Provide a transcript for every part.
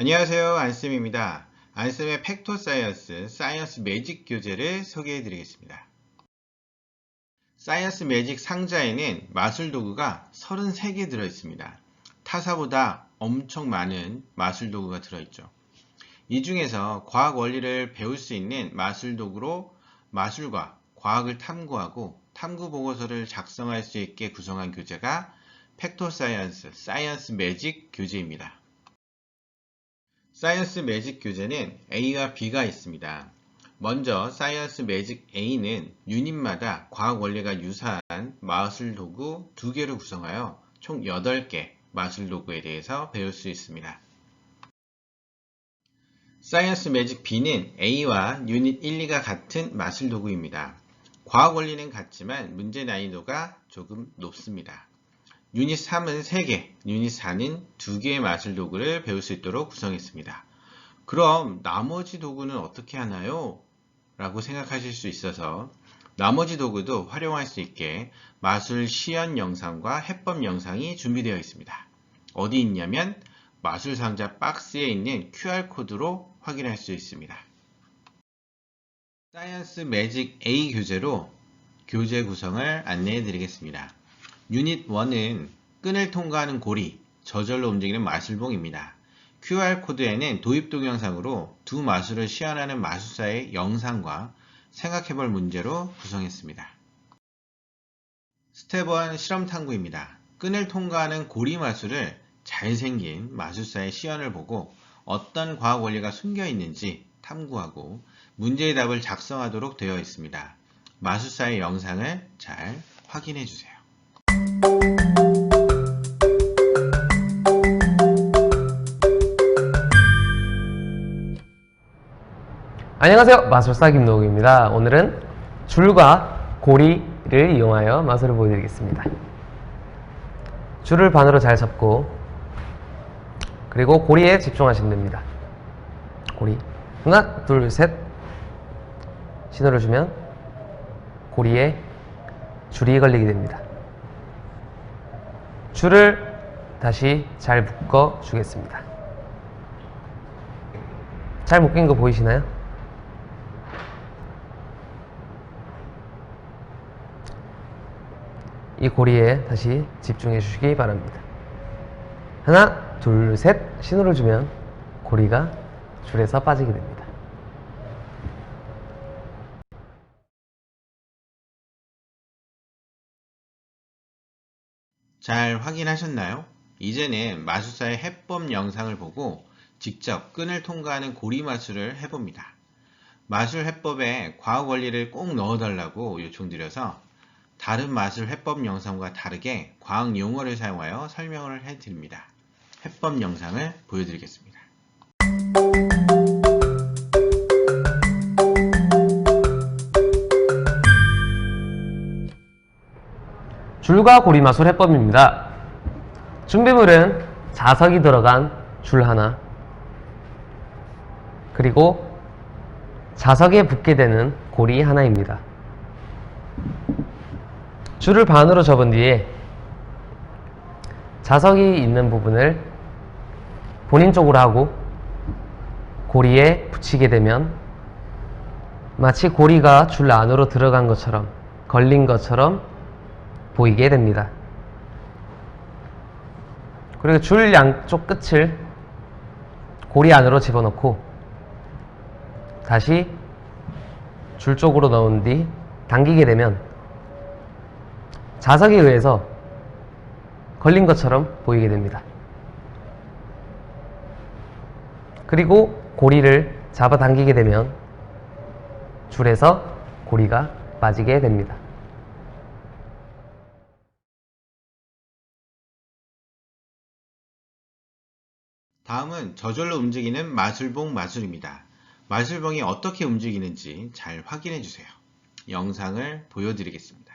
안녕하세요 안쌤입니다. 안쌤의 팩토 사이언스 사이언스 매직 교재를 소개해 드리겠습니다. 사이언스 매직 상자에는 마술 도구가 33개 들어 있습니다. 타사보다 엄청 많은 마술 도구가 들어있죠. 이 중에서 과학 원리를 배울 수 있는 마술 도구로 마술과 과학을 탐구하고 탐구 보고서를 작성할 수 있게 구성한 교재가 팩토 사이언스 사이언스 매직 교재입니다. 사이언스 매직 교재는 A와 B가 있습니다. 먼저 사이언스 매직 A는 유닛마다 과학 원리가 유사한 마술 도구 2개로 구성하여 총 8개 마술 도구에 대해서 배울 수 있습니다. 사이언스 매직 B는 A와 유닛 1, 2가 같은 마술 도구입니다. 과학 원리는 같지만 문제 난이도가 조금 높습니다. 유닛 3은 3개, 유닛 4는 2개의 마술 도구를 배울 수 있도록 구성했습니다. 그럼 나머지 도구는 어떻게 하나요? 라고 생각하실 수 있어서 나머지 도구도 활용할 수 있게 마술 시연 영상과 해법 영상이 준비되어 있습니다. 어디 있냐면 마술 상자 박스에 있는 QR코드로 확인할 수 있습니다. 사이언스 매직 A 교재로 교재 구성을 안내해 드리겠습니다. 유닛 1은 끈을 통과하는 고리, 저절로 움직이는 마술봉입니다. QR코드에는 도입 동영상으로 두 마술을 시연하는 마술사의 영상과 생각해볼 문제로 구성했습니다. 스텝 1 실험 탐구입니다. 끈을 통과하는 고리 마술을 잘생긴 마술사의 시연을 보고 어떤 과학 원리가 숨겨 있는지 탐구하고 문제의 답을 작성하도록 되어 있습니다. 마술사의 영상을 잘 확인해 주세요. 안녕하세요. 마술사 김노욱입니다. 오늘은 줄과 고리를 이용하여 마술을 보여드리겠습니다. 줄을 반으로 잘 잡고 그리고 고리에 집중하시면 됩니다. 고리 하나 둘 셋 신호를 주면 고리에 줄이 걸리게 됩니다. 줄을 다시 잘 묶어 주겠습니다. 잘 묶인 거 보이시나요? 이 고리에 다시 집중해 주시기 바랍니다. 하나, 둘, 셋 신호를 주면 고리가 줄에서 빠지게 됩니다. 잘 확인하셨나요? 이제는 마술사의 해법 영상을 보고 직접 끈을 통과하는 고리 마술을 해봅니다. 마술 해법에 과학 원리를 꼭 넣어달라고 요청드려서 다른 마술 해법 영상과 다르게 과학 용어를 사용하여 설명을 해드립니다. 해법 영상을 보여드리겠습니다. 줄과 고리 마술 해법입니다. 준비물은 자석이 들어간 줄 하나, 그리고 자석에 붙게 되는 고리 하나입니다. 줄을 반으로 접은 뒤에 자석이 있는 부분을 본인 쪽으로 하고 고리에 붙이게 되면 마치 고리가 줄 안으로 들어간 것처럼 걸린 것처럼 보이게 됩니다. 그리고 줄 양쪽 끝을 고리 안으로 집어넣고 다시 줄 쪽으로 넣은 뒤 당기게 되면 자석에 의해서 걸린 것처럼 보이게 됩니다. 그리고 고리를 잡아 당기게 되면 줄에서 고리가 빠지게 됩니다. 다음은 저절로 움직이는 마술봉 마술입니다. 마술봉이 어떻게 움직이는지 잘 확인해 주세요. 영상을 보여드리겠습니다.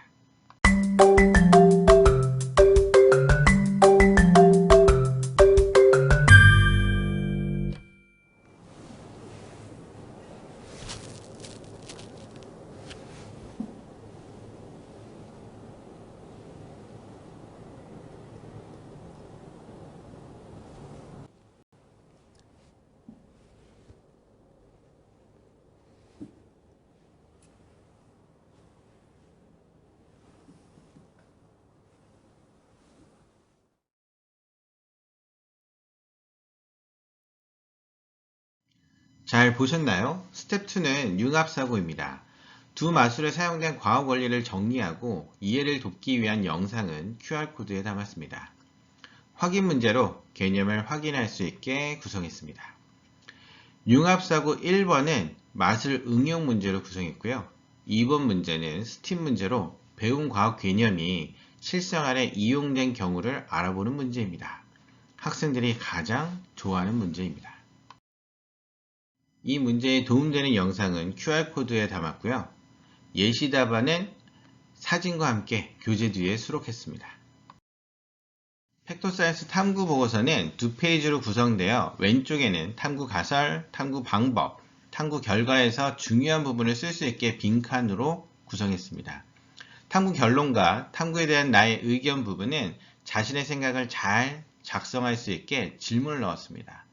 잘 보셨나요? 스텝 2는 융합사고입니다. 두 마술에 사용된 과학 원리를 정리하고 이해를 돕기 위한 영상은 QR코드에 담았습니다. 확인 문제로 개념을 확인할 수 있게 구성했습니다. 융합사고 1번은 마술 응용 문제로 구성했고요. 2번 문제는 스팀 문제로 배운 과학 개념이 실생활에 이용된 경우를 알아보는 문제입니다. 학생들이 가장 좋아하는 문제입니다. 이 문제에 도움되는 영상은 QR코드에 담았고요. 예시 답안은 사진과 함께 교재 뒤에 수록했습니다. 팩토사이언스 탐구 보고서는 두 페이지로 구성되어 왼쪽에는 탐구 가설, 탐구 방법, 탐구 결과에서 중요한 부분을 쓸 수 있게 빈칸으로 구성했습니다. 탐구 결론과 탐구에 대한 나의 의견 부분은 자신의 생각을 잘 작성할 수 있게 질문을 넣었습니다.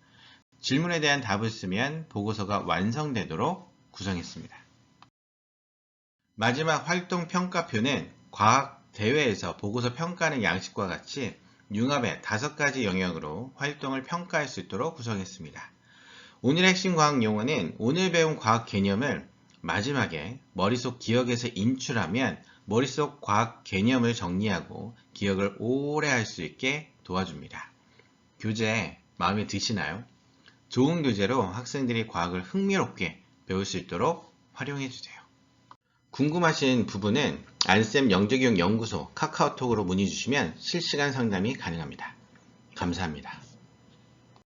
질문에 대한 답을 쓰면 보고서가 완성되도록 구성했습니다. 마지막 활동 평가표는 과학 대회에서 보고서 평가하는 양식과 같이 융합의 다섯 가지 영역으로 활동을 평가할 수 있도록 구성했습니다. 오늘 핵심 과학 용어는 오늘 배운 과학 개념을 마지막에 머릿속 기억에서 인출하면 머릿속 과학 개념을 정리하고 기억을 오래 할 수 있게 도와줍니다. 교재 마음에 드시나요? 좋은 교재로 학생들이 과학을 흥미롭게 배울 수 있도록 활용해 주세요. 궁금하신 부분은 안쌤 영재교육 연구소 카카오톡으로 문의 주시면 실시간 상담이 가능합니다. 감사합니다.